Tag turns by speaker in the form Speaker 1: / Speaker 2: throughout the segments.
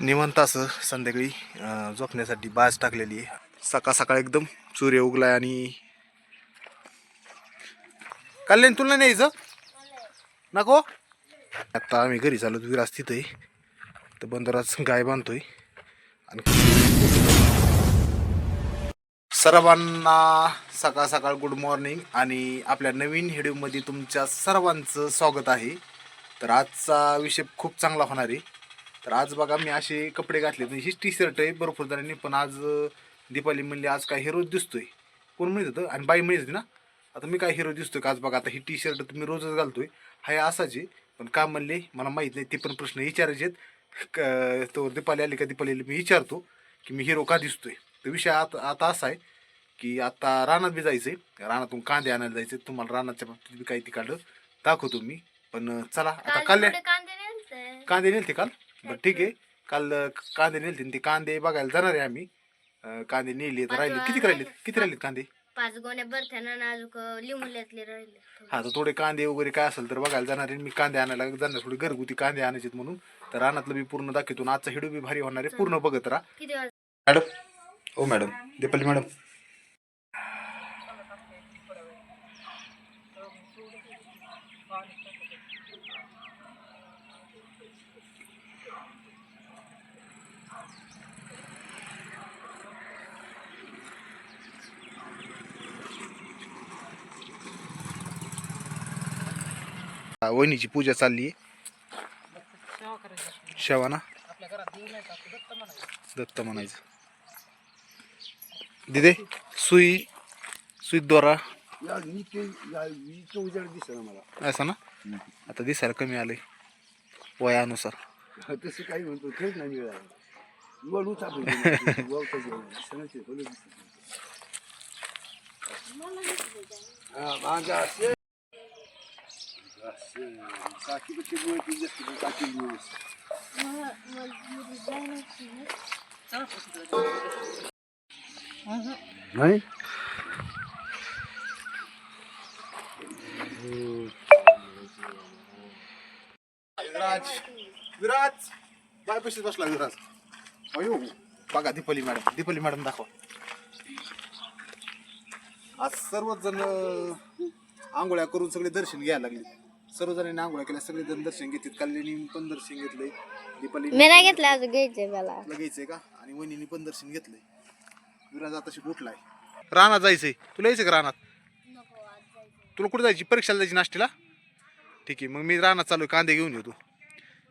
Speaker 1: निवंत असं संध्याकाळी झोपण्यासाठी बाज टाकलेली आहे. सकाळ सकाळ एकदम सूर्य उगलाय आणि कल्याण तुला नाही यायचं? नको? आता आम्ही घरी चालू विराज तिथं आहे. तर बंदरात गाय बांधतोय. आणि सर्वांना सकाळ सकाळ गुड मॉर्निंग आणि आपल्या नवीन व्हिडिओमध्ये तुमच्या सर्वांचं स्वागत आहे. तर आजचा विषय खूप चांगला होणार आहे. तर आज बघा मी असे कपडे घातले म्हणजे हीच टी शर्ट आहे भरपूर जणांनी पण आज अं, दीपावली म्हणली आज काय हिरो दिसतोय. कोण म्हणत होतं? आणि बाई म्हणत होती ना आता मी काय हिरो दिसतोय का? आज बघा आता ही टी शर्ट तुम्ही रोजच घालतोय. हाय असाच आहे पण का म्हणले? मला माहीत नाही ते पण प्रश्न विचारायचे आहेत. तो दीपाली आली का? दीपाली आली मी विचारतो की मी हिरो का दिसतोय? तर विषय आता आता असा आहे की आता रानात बी जायचंय. रानातून कांदे आणायला जायचे तुम्हाला रानाच्या बाबतीत बी काही तिकडं दाखवतो मी. पण चला आता काल
Speaker 2: कांदे
Speaker 1: कांदे नेलते काल? बरं ठीक आहे. काल अं, कांदे नेलते आणि ते कांदे बघायला जाणार आहे आम्ही. अं, कांदे नेले तर राहिले. किती राहिलेत? किती राहिलेत कांदे?
Speaker 2: पाच गोण्या भरत्याना आणि अजून लिंबुल्यातले राहिले.
Speaker 1: हा तर थोडे कांदे वगैरे काय असेल तर बघायला जाणार आहे. मी कांदे आणायला जाणार थोडे घरगुती कांदे आणायचे म्हणून. तर रानातलं बी पूर्ण दाखवतो आजचा हिडो बी भारी होणार आहे. पूर्ण बघत राहा.
Speaker 2: किती
Speaker 1: मॅडम हो मॅडम दीपाली मॅडम. वहिनीची पूजा चालली शेवा ना दत्त म्हणायचं. दिदे सुई
Speaker 3: दिसलं मला
Speaker 1: असं ना? आता दिसायला कमी आलंय वयानुसार.
Speaker 3: तसं काही म्हणतो तेच नाही मिळालं. वळू चालू माझा असे काकी पेक्षा गोळ ती जास्त पण काकी व्यवस्थित. नाही
Speaker 1: विराज विराज बाय पैसे बसला विराज अयो बघा दीपाली मॅडम दीपाली मॅडम दाखवा. आज सर्वच जण आंघोळ्या करून सगळे दर्शन घ्यायला लागले. सर्व जणांनी आंघोळ्या केल्या सगळे जण दर्शन घेतात. कल्याणी पण दर्शन घेतलंय. दीपाली
Speaker 2: मी नाही घेतलं अजून घ्यायचंय मला.
Speaker 1: घ्यायचंय का? आणि वहिनी पण दर्शन घेतलंय. विराज आताशी उठलाय रानात जायचंय. तुला यायचं का रानात? तुला कुठे जायची? परीक्षाला जायची नाश्त्याला? ठीक आहे मग मी रानात चालू आहे, कांदे घेऊन येतो.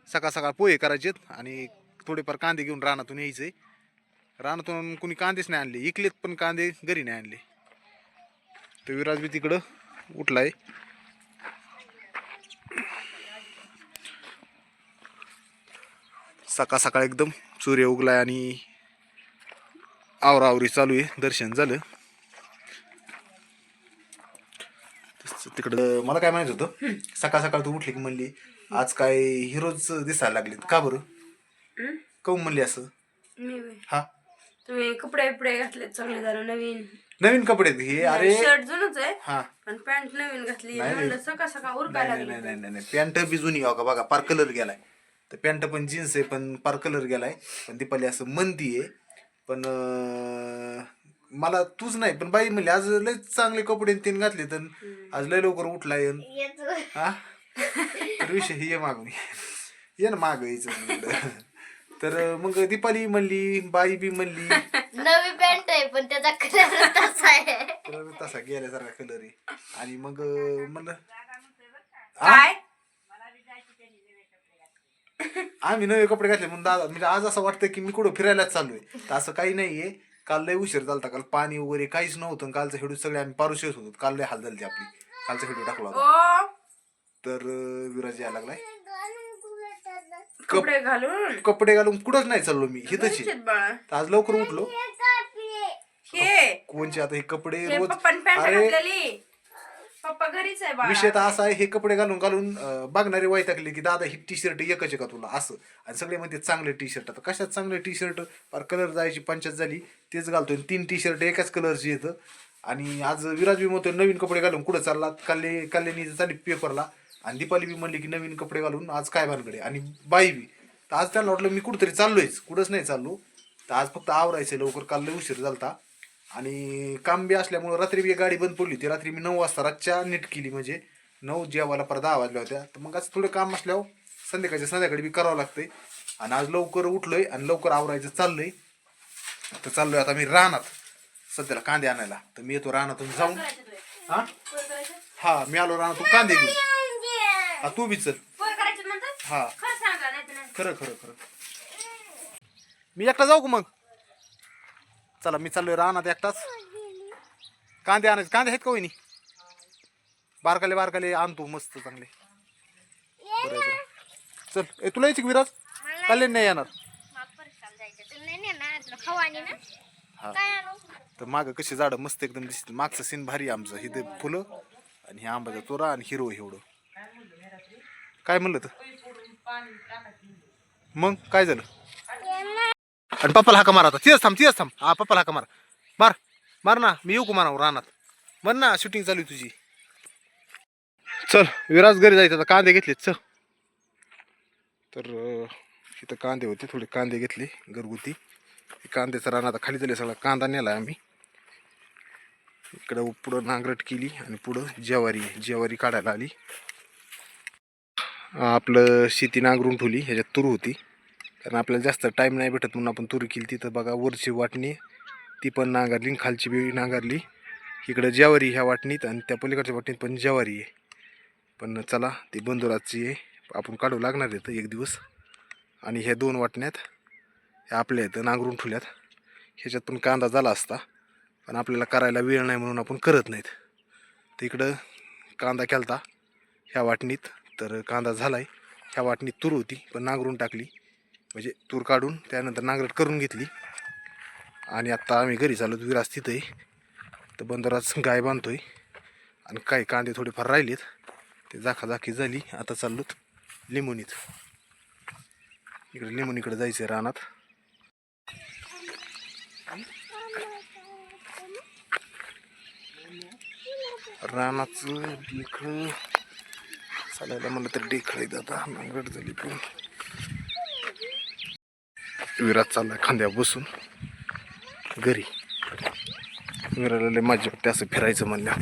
Speaker 1: सकाळ सकाळ पोहे करायचेत आणि थोडेफार कांदे घेऊन रानातून यायचे रानातून कुणी कांदेच नाही आणले. इकलेत पण कांदे घरी नाही आणले. तर विराज बी तिकडं उठलाय. सकाळ सकाळ एकदम सूर्य उगलाय आणि आवरावरी चालू आहे. दर्शन झालं. तिकडं मला काय म्हणायचं होतं? सकाळ सकाळ तू उठली की म्हणली आज काय हिरोज दिसायला लागलेत. का बरं? काऊन म्हणली असं?
Speaker 4: मी होय.
Speaker 1: हा?
Speaker 4: तुम्ही कपडे बिपडे घातले चांगले झालं नवीन.
Speaker 1: नवीन कपडे आहेत हे अरे
Speaker 4: शर्ट जुनच आहे
Speaker 1: हा.
Speaker 4: पण पॅन्ट नवीन घातली.
Speaker 1: नाही,
Speaker 4: म्हणलं सकाळ सकाळ उरकायला
Speaker 1: नाही नाही
Speaker 4: लागली.
Speaker 1: नाही नाही. नाही पॅन्ट बी जुनी आहे का? बघा पार कलर गेलाय. तर पॅन्ट पण जीन्स आहे पण पार कलर गेलाय. पण दीपाली असं मंदी आहे. पण अं, मला तूच नाही पण बाई म्हणली आज लय चांगले कपडे न तीन घातले तर आज लय लवकर उठलाय अन हा? तर विषय ये माग. मी ये ना माग यायचं तर मग दीपाली म्हणली बाई बी म्हणली.
Speaker 2: नवी पॅन्ट आहे पण त्याचा कलर तसा आहे.
Speaker 1: तर तसा गेल्यासारखा कलर आहे. आणि मग म्हणलं
Speaker 4: काय?
Speaker 1: आम्ही नवे कपडे घातले म्हणून दादा म्हणजे आज असं वाटतं की मी कुठं फिरायलाच चाललोय तर असं काही नाहीये. काल लय उशीर झालता काल पाणी वगैरे काहीच नव्हतं कालचा हेडू सगळे आम्ही पारुशेच होतो. काल लय हाल झाली आपली. कालचा हेडू टाकला होता.
Speaker 4: ओ!
Speaker 1: तर अं, विराज यायला लागलाय.
Speaker 4: कपडे घालून?
Speaker 1: कपडे घालून कुठंच नाही चाललो मी. हिथंच आहे.
Speaker 4: निश्चित बाळा.
Speaker 1: तर आज लवकर उठलो.
Speaker 4: हे
Speaker 1: कोणचे आता हे कपडे
Speaker 4: हे
Speaker 1: रोज
Speaker 4: पप्पान पॅन्ट
Speaker 1: अरे
Speaker 4: घातलेली. पप्पा घरीच आहे बाळा.
Speaker 1: विषय तर असा आहे हे कपडे घालून घालून अं, बघणारे वैतागले की दादा ही टी शर्ट एकच आहे का तुला? असं. आणि सगळे म्हणते चांगले टी शर्ट आता कशात चांगले टी शर्ट फार कलर जायची पंचायत झाली तेच घालतोय. तीन टी शर्ट एकाच कलरची येतं आणि आज विराज बी म्हणतोय नवीन कपडे घालून कुठं चालला काल्ले कल्याणी चालली पेपरला आणि दीपाली बी म्हणली की नवीन कपडे घालून आज काय भानगडे? आणि बाई बी. तर आज त्यांना वाटलं मी कुठंतरी चाललोयच. कुठंच नाही चाललो. तर आज फक्त आवरायचं लवकर काल लय उशीर झालता. आणि काम बी असल्यामुळं रात्री बी एक गाडी बंद पडली होती. रात्री मी नऊ वाजता रातच्या नीट केली म्हणजे. नऊ जेवायला परत दहा वाजल्या होत्या. तर मग असं थोडं काम असल्यावर संध्याकाळच्या संध्याकाळी बी करावं लागतंय. आणि आज लवकर उठलोय आणि लवकर आवरायचं चाललंय. तर चाललोय आता मी रानात. सध्याला कांदे आणायला. तर मी येतो रानातून जाऊन. हा? हा मी आलो रानातून कांदे घेऊन. हा तू चल
Speaker 4: पोहे करायचे म्हणतात
Speaker 1: हा.
Speaker 4: खरं सांगा नाही तर नाही.
Speaker 1: खरं खरं खरं. मी एकटा जाऊ का मग? चला मी चाललोय रानात एकटाच. कांदे आणायचे. कांदे आहेत का वहिनी? बारकाले बारकाले आणतो मस्त चांगले. बरं बरं. चल ए तुला यायची का विराज? कल्याण नाही येणार. हा. तर मागं कशी झाडं मस्त एकदम दिसते मागचं सीन भारी आहे आमचं. इथे फुलं आणि हे आंब्याचा तोरा आणि हिरो एवढं. काय म्हणलं तर? मग काय झालं? आणि पप्पाला हाका मारा आता. तिथंच थांब तिथंच थांब. हा पप्पाला हाका मारा. मार मार ना. मी येऊ का मारा रानात? म्हण ना शूटिंग चालू आहे तुझी. चल विराज घरी जायचं. आता कांदे घेतलेत चल. तर तिथं इथं कांदे होते थोडे कांदे घेतले घरगुती. हे कांद्याचं रान आता खाली झाले सगळा कांदा नेला आम्ही. इकडं पुढं नांगरट केली आणि पुढं जेवारी जेवारी काढायला आली. आपलं शेती नांगरून ठेवली ह्याच्यात तूर होती. कारण आपल्याला जास्त टाईम नाही भेटत म्हणून आपण तूर केली तिथं बघा वरची वाटणी ती पण नांगरली खालची बी नांगरली. इकडं ज्वारी ह्या वाटणीत आणि त्या पलीकडच्या वाटणीत पण ज्वारी आहे. पण चला ती बंदुराची आहे. आपण काढू लागणार आहे एक दिवस. आणि ह्या दोन वाटण्यात ह्या आपल्या इथं नांगरून ठेवल्यात. ह्याच्यात पण कांदा झाला असता. पण आपल्याला करायला वेळ नाही म्हणून आपण करत नाहीत. तिकडं कांदा केलता ह्या वाटणीत. तर कांदा झाला आहे ह्या वाटणी तूर होती पण नांगरून टाकली. म्हणजे तूर काढून त्यानंतर नांगरट करून घेतली. आणि आत्ता आम्ही घरी चाललो विराज तिथं आहे तर बंदराच गाय बांधतो आहे आणि काही कांदे थोडेफार राहिलेत. ते जाखाजाखी झाली. आता चाललोत लिंबुनीत. इकडे लिंबुनीकडे जायचं आहे रानात. रानाचं डेखळ चालायला म्हणलं तर डेखळ आता. नांगड झाली पण. विराज चालला खांद्या बसून. घरी. विराला लय वाटते असं फिरायचं म्हणल्या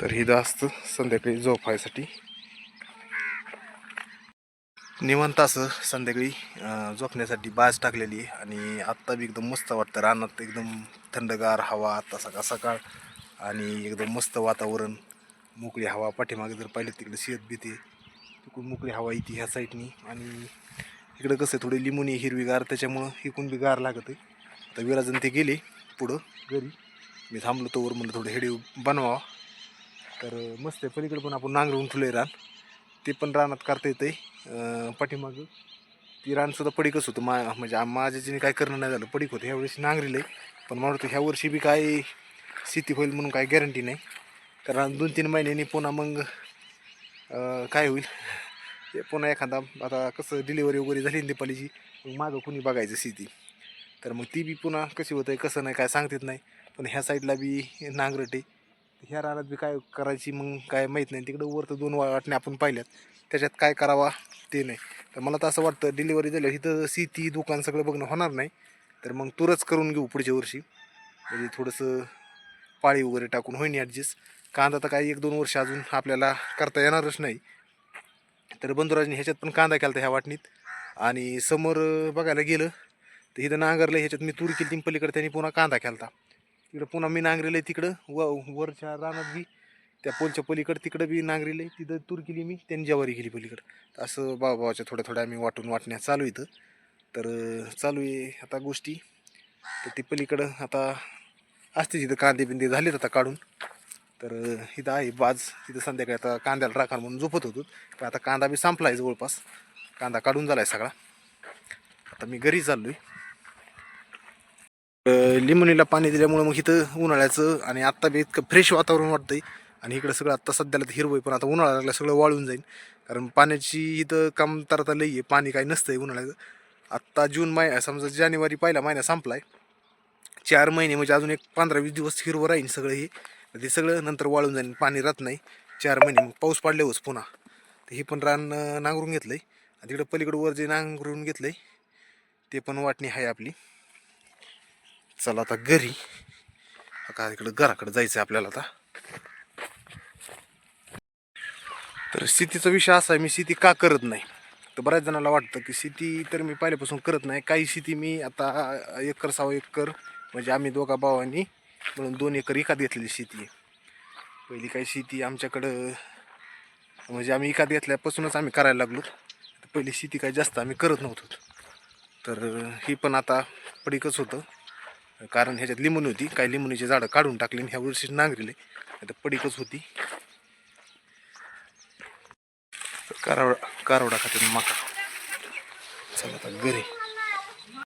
Speaker 1: तर ही असतं संध्याकाळी झोपायसाठी. निवंत असं संध्याकाळी झोपण्यासाठी बाज टाकलेली आणि आत्ता बी एकदम मस्त वाटतं. रानात एकदम थंडगार हवा आत्ता सकाळ सकाळ आणि एकदम मस्त वातावरण मोकळी हवा. पाठीमागे जर पाहिलं तिकडे शेत बिते तिकडून मोकळी हवा येते ह्या साईडनी. आणि इकडं कसं आहे थोडी लिंबुनी हिरवीगार त्याच्यामुळं इकून बी गार लागत आहे. आता विराजन ते गेले पुढं घरी. मी थांबलो तोवर म्हणलं थोडं हेडी बनवा तर मस्त आहे पलीकडे पण आपण नांगरून ठुले रान. ते पण रानात करता येतं आहे पाठीमागं ती रानसुद्धा पडीकच होतं. मा म्हणजे माझ्या माझ्याच्याने काय करणं नाही झालं. पडीक होतं. ह्यावेळेस नांगरीलं आहे पण म्हणतो ह्या वर्षी बी काय शेती होईल म्हणून काय गॅरंटी नाही. कारण दोन तीन महिन्यांनी पुन्हा मग काय होईल? ते पुन्हा एखादा आता कसं डिलिव्हरी वगैरे झाली ना दीपालीची मग मागं कुणी बघायचं शेती. तर मग ती बी पुन्हा कशी होतं आहे कसं नाही काय सांगता नाही. पण ह्या साईडला बी नांगरटे ह्या रानात बी काय करायची मग काय माहीत नाही. तिकडं वर तर दोन वाटणे आपण पाहिल्यात. त्याच्यात काय करावा ते नाही. तर मला तर असं वाटतं डिलिव्हरी झाल्यावर इथं शेती दुकान सगळं बघणं होणार नाही. तर मग तुरच करून घेऊ पुढच्या वर्षी. म्हणजे थोडंसं पाळी वगैरे टाकून होईन ॲडजस्ट कांदा तर काही एक दोन वर्ष अजून आपल्याला करता येणारच नाही. तर बंधुराजने ह्याच्यात पण कांदा केला ह्या वाटणीत. आणि समोर बघायला गेलं तर इथं नांगरलं ह्याच्यात मी तूर केली ती पलीकडे त्यांनी पुन्हा कांदा केला तिकडं पुन्हा मी नांगरेलं आहे तिकडं व वरच्या रानात बी त्या पोलच्या पलीकडं तिकडं बी नांगरेलं तिथं तूर केली मी त्यांनी ज्वारी केली पलीकडं. असं बाबाच्या थोड्या थोड्या आम्ही वाटून वाटण्या चालू इथं. तर चालू आहे आता गोष्टी. तर ती पलीकडं आता असते तिथं कांदे बिंदे झालेत आता काढून. तर इथं आहे बाज. तिथं संध्याकाळी आता कांद्याला राखा म्हणून झोपत होतो. पण आता कांदा बी संपला आहे जवळपास. कांदा काढून झाला आहे सगळा. आता मी घरी चाललो आहे लिंबणीला पाणी दिल्यामुळं मग इथं उन्हाळ्याचं आणि आत्ता बी इतकं फ्रेश वातावरण वाटतंय. आणि इकडं सगळं आत्ता सध्याला तर हिरवं आहे पण आता उन्हाळा लागला सगळं वाळून जाईल कारण पाण्याची इथं कमतरता लई आहे. पाणी काही नसतं आहे उन्हाळ्याचं. आत्ता जून महिना समजा जानेवारी पहिला महिना संपला आहे चार महिने म्हणजे अजून एक पंधरा वीस दिवस हिरवं राहील सगळं हे. ते सगळं नंतर वाळून जाईल पाणी राहत नाही. चार महिने मग पाऊस पडल्यावरच पुन्हा. तर हे पण रान नांगरून घेतलं आहे आणि तिकडं पलीकडं वर जे नांगरून घेतलं आहे ते पण वाटणी आहे आपली. चला आता घरी. आता इकडं घराकडं जायचं आहे आपल्याला आता. तर शेतीचा विषय असा आहे मी शेती का करत नाही? तर बऱ्याच जणाला वाटतं की शेती तर मी पहिल्यापासून करत नाही. काही शेती मी आता एकर सहा एकर म्हणजे आम्ही दोघा भावांनी म्हणून दोन एकर एकात घेतलेली शेती आहे. पहिली काही शेती आमच्याकडं म्हणजे आम्ही एकात घेतल्यापासूनच आम्ही करायला लागलो. तर पहिली शेती काही जास्त आम्ही करत नव्हतो. तर ही पण आता पडीकच होतं. कारण ह्याच्यात लिंबून होती. काही लिंबुनीची झाडं काढून टाकली आणि ह्या वर्षी नांगरिले. आता पडीकच होती. कारवडा कारवडा खात्यात मका. चला आता घरी.